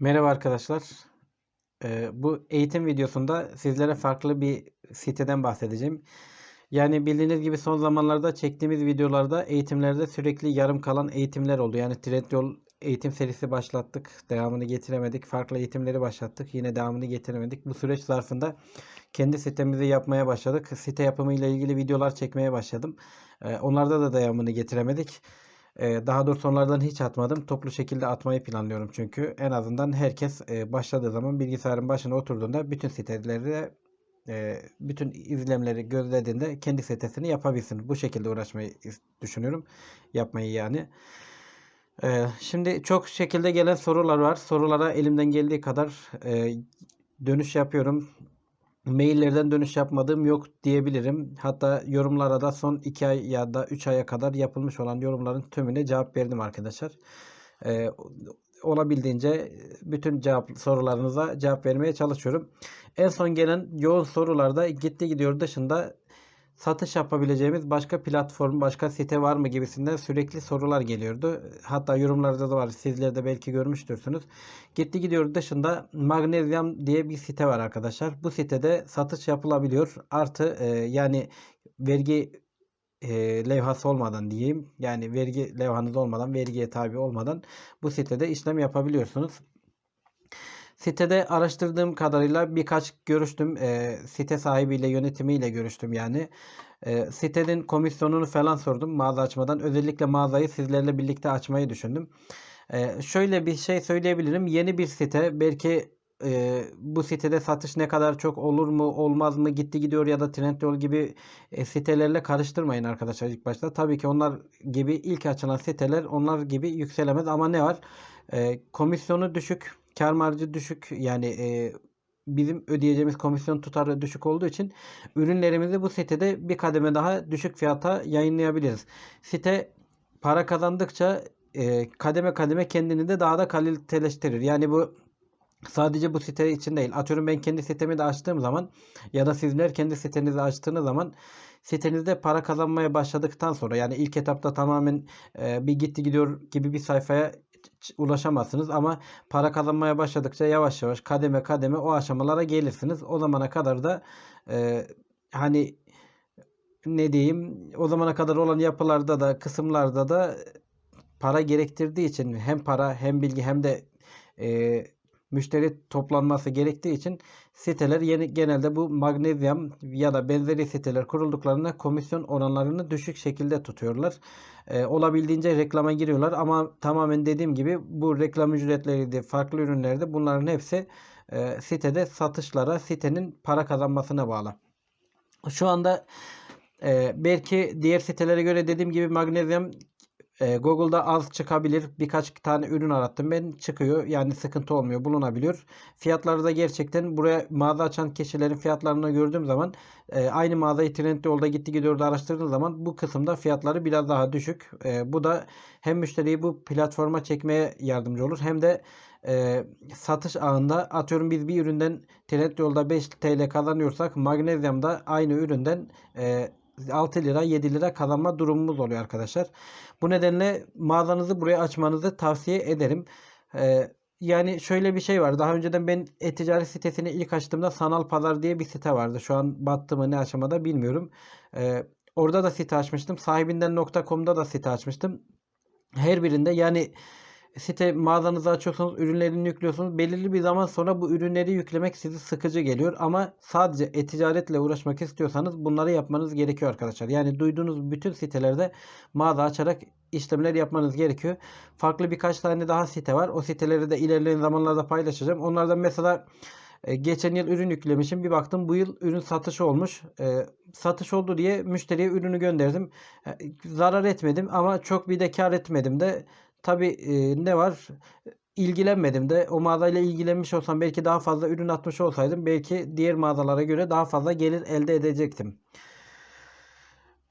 Merhaba arkadaşlar. Ee, bu eğitim videosunda sizlere farklı bir siteden bahsedeceğim. Yani bildiğiniz gibi son zamanlarda çektiğimiz videolarda eğitimlerde sürekli yarım kalan eğitimler oldu. Yani Trendyol eğitim serisi başlattık. Devamını getiremedik. Farklı eğitimleri başlattık. Yine devamını getiremedik. Bu süreç zarfında kendi sitemizi yapmaya başladık. Site yapımı ile ilgili videolar çekmeye başladım. Ee, onlarda da devamını getiremedik. Ee, daha doğrusu onlardan hiç atmadım. Toplu şekilde atmayı planlıyorum çünkü. En azından herkes e, başladığı zaman bilgisayarın başına oturduğunda bütün sitelerde e, bütün izlemleri gözlediğinde kendi sitesini yapabilsin. Bu şekilde uğraşmayı düşünüyorum. Yapmayı yani. Ee, şimdi çok şekilde gelen sorular var. Sorulara elimden geldiği kadar e, dönüş yapıyorum. Maillerden dönüş yapmadığım yok diyebilirim. Hatta yorumlara da son 2 ay ya da 3 aya kadar yapılmış olan yorumların tümüne cevap verdim arkadaşlar. Ee, olabildiğince bütün cevap sorularınıza cevap vermeye çalışıyorum. En son gelen yoğun sorularda gitti gidiyor dışında satış yapabileceğimiz başka platform, başka site var mı gibisinden sürekli sorular geliyordu. Hatta yorumlarda da var. Sizler de belki görmüştürsünüz. Gitti gidiyor dışında Magnezyum diye bir site var arkadaşlar. Bu sitede satış yapılabiliyor. Artı e, yani vergi e, levhası olmadan diyeyim. Yani vergi levhanız olmadan, vergiye tabi olmadan bu sitede işlem yapabiliyorsunuz. Sitede araştırdığım kadarıyla birkaç görüştüm. E, site sahibiyle, yönetimiyle görüştüm yani. E, sitenin komisyonunu falan sordum mağaza açmadan. Özellikle mağazayı sizlerle birlikte açmayı düşündüm. E, şöyle bir şey söyleyebilirim. Yeni bir site. Belki e, bu sitede satış ne kadar çok olur mu olmaz mı gitti gidiyor ya da Trendyol gibi e, sitelerle karıştırmayın arkadaşlar ilk başta. Tabii ki onlar gibi ilk açılan siteler onlar gibi yükselemez ama ne var? E, komisyonu düşük kar marjı düşük yani e, bizim ödeyeceğimiz komisyon tutarı düşük olduğu için ürünlerimizi bu sitede bir kademe daha düşük fiyata yayınlayabiliriz. Site para kazandıkça e, kademe kademe kendini de daha da kaliteleştirir. Yani bu sadece bu site için değil. Atıyorum ben kendi sitemi de açtığım zaman ya da sizler kendi sitenizi açtığınız zaman sitenizde para kazanmaya başladıktan sonra yani ilk etapta tamamen e, bir gitti gidiyor gibi bir sayfaya ulaşamazsınız ama para kazanmaya başladıkça yavaş yavaş kademe kademe o aşamalara gelirsiniz. O zamana kadar da e, hani ne diyeyim o zamana kadar olan yapılarda da kısımlarda da para gerektirdiği için hem para hem bilgi hem de e, müşteri toplanması gerektiği için siteler yeni genelde bu magnezyum ya da benzeri siteler kurulduklarında komisyon oranlarını düşük şekilde tutuyorlar. Ee, olabildiğince reklama giriyorlar ama tamamen dediğim gibi bu reklam ücretleri de farklı ürünlerde bunların hepsi e, sitede satışlara sitenin para kazanmasına bağlı. Şu anda e, belki diğer sitelere göre dediğim gibi magnezyum e, Google'da az çıkabilir. Birkaç tane ürün arattım ben. Çıkıyor. Yani sıkıntı olmuyor. Bulunabiliyor. Fiyatları da gerçekten buraya mağaza açan kişilerin fiyatlarını gördüğüm zaman e, aynı mağazayı Trendyol'da gitti gidiyor da araştırdığım zaman bu kısımda fiyatları biraz daha düşük. E, bu da hem müşteriyi bu platforma çekmeye yardımcı olur hem de e, satış ağında atıyorum biz bir üründen Trendyol'da 5 TL kazanıyorsak Magnezyum'da aynı üründen e, 6 lira 7 lira kazanma durumumuz oluyor arkadaşlar. Bu nedenle mağazanızı buraya açmanızı tavsiye ederim. Ee, yani şöyle bir şey var. Daha önceden ben e-ticaret sitesini ilk açtığımda Sanal Pazar diye bir site vardı. Şu an battı mı ne aşamada bilmiyorum. Ee, orada da site açmıştım. Sahibinden.com'da da site açmıştım. Her birinde yani site mağazanızı açıyorsunuz, ürünlerini yüklüyorsunuz. Belirli bir zaman sonra bu ürünleri yüklemek sizi sıkıcı geliyor. Ama sadece e-ticaretle uğraşmak istiyorsanız bunları yapmanız gerekiyor arkadaşlar. Yani duyduğunuz bütün sitelerde mağaza açarak işlemler yapmanız gerekiyor. Farklı birkaç tane daha site var. O siteleri de ilerleyen zamanlarda paylaşacağım. Onlardan mesela e, geçen yıl ürün yüklemişim. Bir baktım bu yıl ürün satışı olmuş. E, satış oldu diye müşteriye ürünü gönderdim. E, zarar etmedim ama çok bir de kar etmedim de. Tabi e, ne var? ilgilenmedim de o mağazayla ilgilenmiş olsam belki daha fazla ürün atmış olsaydım belki diğer mağazalara göre daha fazla gelir elde edecektim.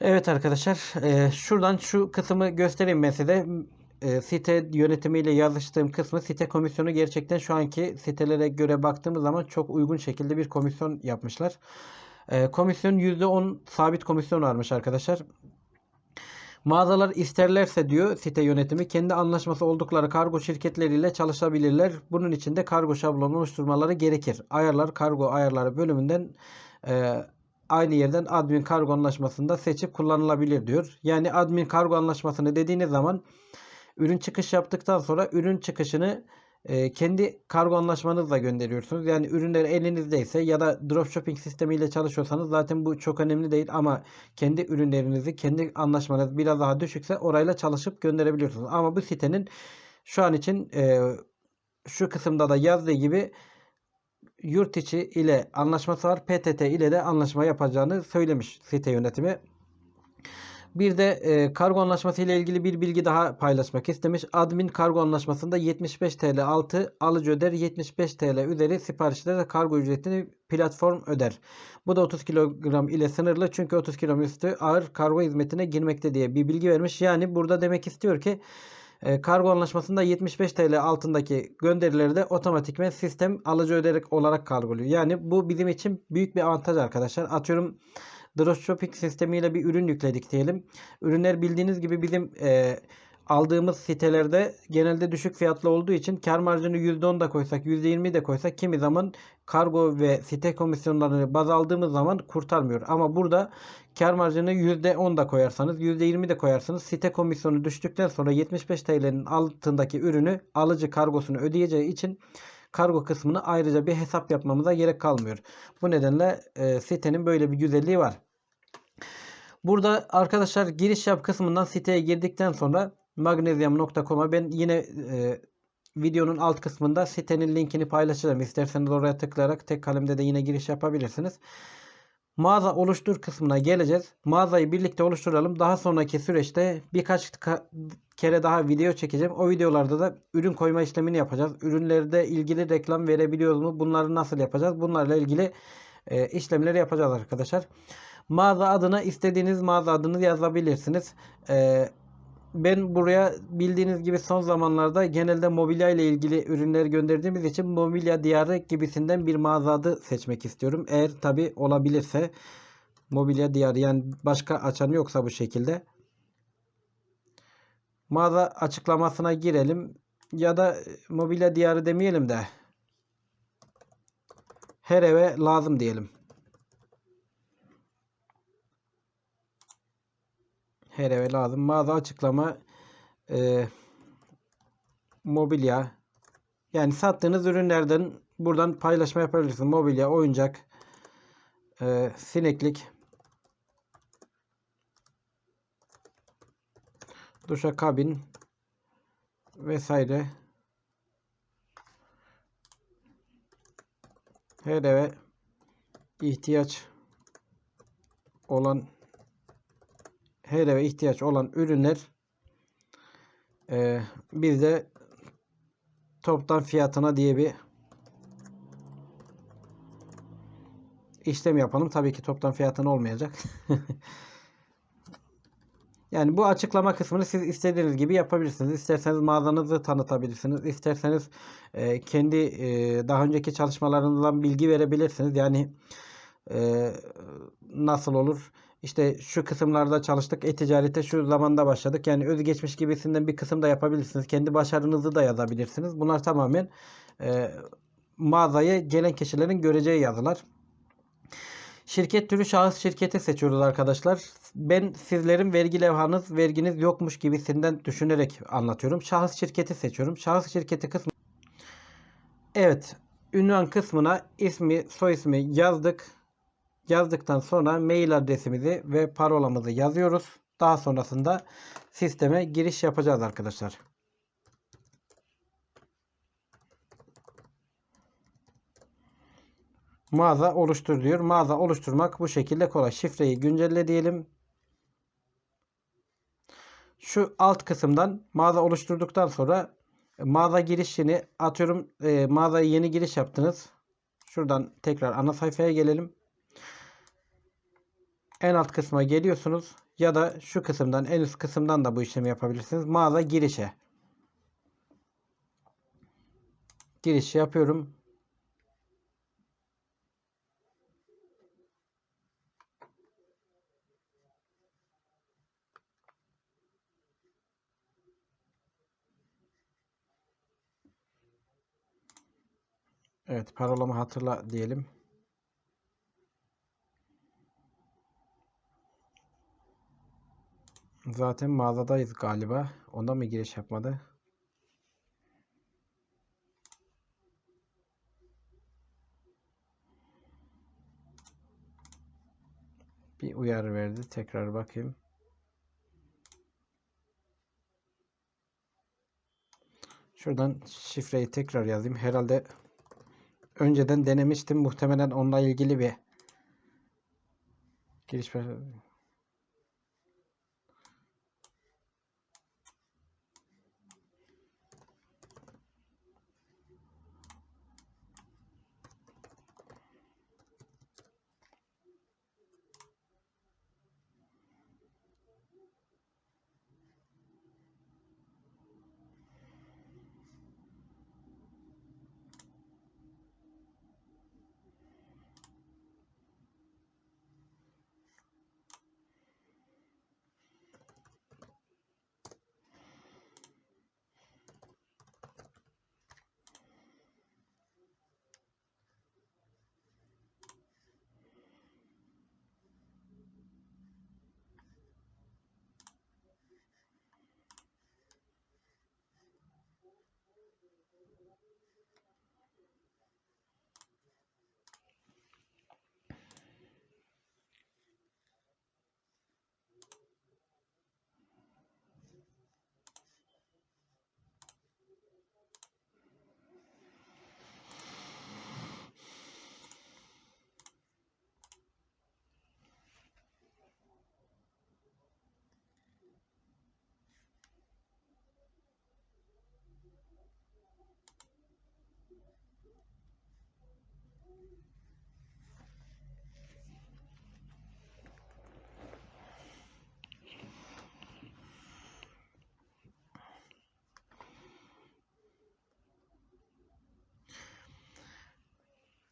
Evet arkadaşlar e, şuradan şu kısmı göstereyim ben size. E, site yönetimiyle yazıştığım kısmı site komisyonu gerçekten şu anki sitelere göre baktığımız zaman çok uygun şekilde bir komisyon yapmışlar. E, komisyon %10 sabit komisyon varmış arkadaşlar. Mağazalar isterlerse diyor site yönetimi kendi anlaşması oldukları kargo şirketleriyle çalışabilirler. Bunun için de kargo şablonu oluşturmaları gerekir. Ayarlar kargo ayarları bölümünden e, aynı yerden admin kargo anlaşmasında seçip kullanılabilir diyor. Yani admin kargo anlaşmasını dediğiniz zaman ürün çıkış yaptıktan sonra ürün çıkışını e, kendi kargo anlaşmanızla gönderiyorsunuz. Yani ürünler elinizdeyse ya da dropshipping sistemiyle çalışıyorsanız zaten bu çok önemli değil ama kendi ürünlerinizi kendi anlaşmanız biraz daha düşükse orayla çalışıp gönderebiliyorsunuz. Ama bu sitenin şu an için e, şu kısımda da yazdığı gibi yurt içi ile anlaşması var. PTT ile de anlaşma yapacağını söylemiş site yönetimi. Bir de e, kargo anlaşması ile ilgili bir bilgi daha paylaşmak istemiş. Admin kargo anlaşmasında 75 TL altı alıcı öder, 75 TL üzeri siparişlere kargo ücretini platform öder. Bu da 30 kilogram ile sınırlı çünkü 30 kilogram üstü ağır kargo hizmetine girmekte diye bir bilgi vermiş. Yani burada demek istiyor ki e, kargo anlaşmasında 75 TL altındaki gönderileri de otomatikmen sistem alıcı öderek olarak kargoluyor. Yani bu bizim için büyük bir avantaj arkadaşlar. Atıyorum dropshipping sistemiyle bir ürün yükledik diyelim. Ürünler bildiğiniz gibi bizim e, aldığımız sitelerde genelde düşük fiyatlı olduğu için kar marjını %10 da koysak %20 de koysak kimi zaman kargo ve site komisyonlarını baz aldığımız zaman kurtarmıyor. Ama burada kar marjını %10 da koyarsanız %20 de koyarsanız site komisyonu düştükten sonra 75 TL'nin altındaki ürünü alıcı kargosunu ödeyeceği için kargo kısmını ayrıca bir hesap yapmamıza gerek kalmıyor. Bu nedenle e, sitenin böyle bir güzelliği var. Burada arkadaşlar giriş yap kısmından siteye girdikten sonra magnezyum.com'a ben yine e, videonun alt kısmında sitenin linkini paylaşacağım. İsterseniz oraya tıklayarak tek kalemde de yine giriş yapabilirsiniz. Mağaza oluştur kısmına geleceğiz. Mağazayı birlikte oluşturalım. Daha sonraki süreçte birkaç kere daha video çekeceğim. O videolarda da ürün koyma işlemini yapacağız. Ürünlerde ilgili reklam verebiliyoruz mu? Bunları nasıl yapacağız? Bunlarla ilgili e, işlemleri yapacağız arkadaşlar. Mağaza adına istediğiniz mağaza adını yazabilirsiniz. E, ben buraya bildiğiniz gibi son zamanlarda genelde mobilya ile ilgili ürünler gönderdiğimiz için mobilya diyarı gibisinden bir mağaza adı seçmek istiyorum. Eğer tabi olabilirse mobilya diyarı yani başka açanı yoksa bu şekilde. Mağaza açıklamasına girelim. Ya da mobilya diyarı demeyelim de her eve lazım diyelim. Her eve lazım. Mağaza açıklama e, mobilya yani sattığınız ürünlerden buradan paylaşma yapabilirsiniz. Mobilya, oyuncak, e, sineklik, duşa kabin vesaire her eve ihtiyaç olan her eve ihtiyaç olan ürünler e, biz de toptan fiyatına diye bir işlem yapalım. Tabii ki toptan fiyatına olmayacak. yani bu açıklama kısmını siz istediğiniz gibi yapabilirsiniz. İsterseniz mağazanızı tanıtabilirsiniz. İsterseniz e, kendi e, daha önceki çalışmalarınızdan bilgi verebilirsiniz. Yani e, nasıl olur? İşte şu kısımlarda çalıştık. E-ticarete şu zamanda başladık. Yani özgeçmiş gibisinden bir kısım da yapabilirsiniz. Kendi başarınızı da yazabilirsiniz. Bunlar tamamen e, mağazaya gelen kişilerin göreceği yazılar. Şirket türü şahıs şirketi seçiyoruz arkadaşlar. Ben sizlerin vergi levhanız, verginiz yokmuş gibisinden düşünerek anlatıyorum. Şahıs şirketi seçiyorum. Şahıs şirketi kısmı Evet. Ünvan kısmına ismi, soy ismi yazdık. Yazdıktan sonra mail adresimizi ve parolamızı yazıyoruz. Daha sonrasında sisteme giriş yapacağız arkadaşlar. Mağaza oluştur diyor. Mağaza oluşturmak bu şekilde kolay. Şifreyi güncelle diyelim. Şu alt kısımdan mağaza oluşturduktan sonra mağaza girişini atıyorum e, mağazaya yeni giriş yaptınız. Şuradan tekrar ana sayfaya gelelim en alt kısma geliyorsunuz ya da şu kısımdan en üst kısımdan da bu işlemi yapabilirsiniz. Mağaza girişe. Giriş yapıyorum. Evet parolamı hatırla diyelim. Zaten mağazadayız galiba. Ona mı giriş yapmadı? Bir uyarı verdi. Tekrar bakayım. Şuradan şifreyi tekrar yazayım. Herhalde önceden denemiştim. Muhtemelen onunla ilgili bir giriş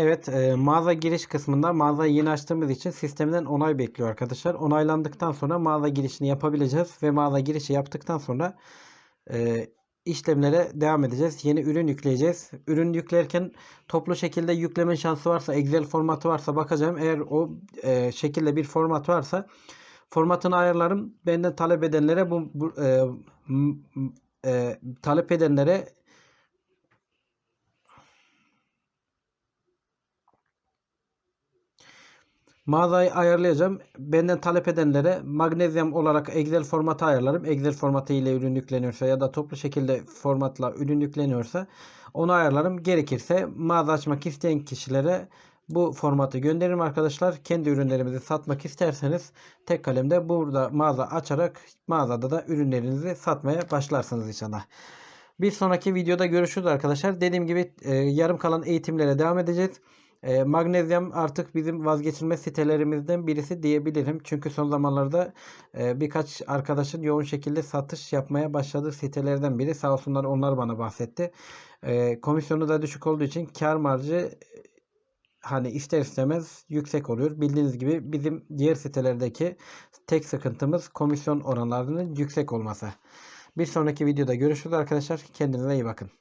Evet, e, mağaza giriş kısmında mağazayı yeni açtığımız için sistemden onay bekliyor arkadaşlar. Onaylandıktan sonra mağaza girişini yapabileceğiz ve mağaza girişi yaptıktan sonra e, işlemlere devam edeceğiz. Yeni ürün yükleyeceğiz. Ürün yüklerken toplu şekilde yükleme şansı varsa, Excel formatı varsa bakacağım. Eğer o e, şekilde bir format varsa formatını ayarlarım. Benden talep edenlere bu, bu e, e, talep edenlere Mağazayı ayarlayacağım. Benden talep edenlere magnezyum olarak Excel formatı ayarlarım. Excel formatı ile ürün yükleniyorsa ya da toplu şekilde formatla ürün yükleniyorsa onu ayarlarım. Gerekirse mağaza açmak isteyen kişilere bu formatı gönderirim arkadaşlar. Kendi ürünlerimizi satmak isterseniz tek kalemde burada mağaza açarak mağazada da ürünlerinizi satmaya başlarsınız inşallah. Bir sonraki videoda görüşürüz arkadaşlar. Dediğim gibi e, yarım kalan eğitimlere devam edeceğiz. E, Magnezyum artık bizim vazgeçilmez sitelerimizden birisi diyebilirim. Çünkü son zamanlarda e, birkaç arkadaşın yoğun şekilde satış yapmaya başladığı sitelerden biri. Sağ olsunlar onlar bana bahsetti. E, komisyonu da düşük olduğu için kar marjı hani ister istemez yüksek oluyor. Bildiğiniz gibi bizim diğer sitelerdeki tek sıkıntımız komisyon oranlarının yüksek olması. Bir sonraki videoda görüşürüz arkadaşlar. Kendinize iyi bakın.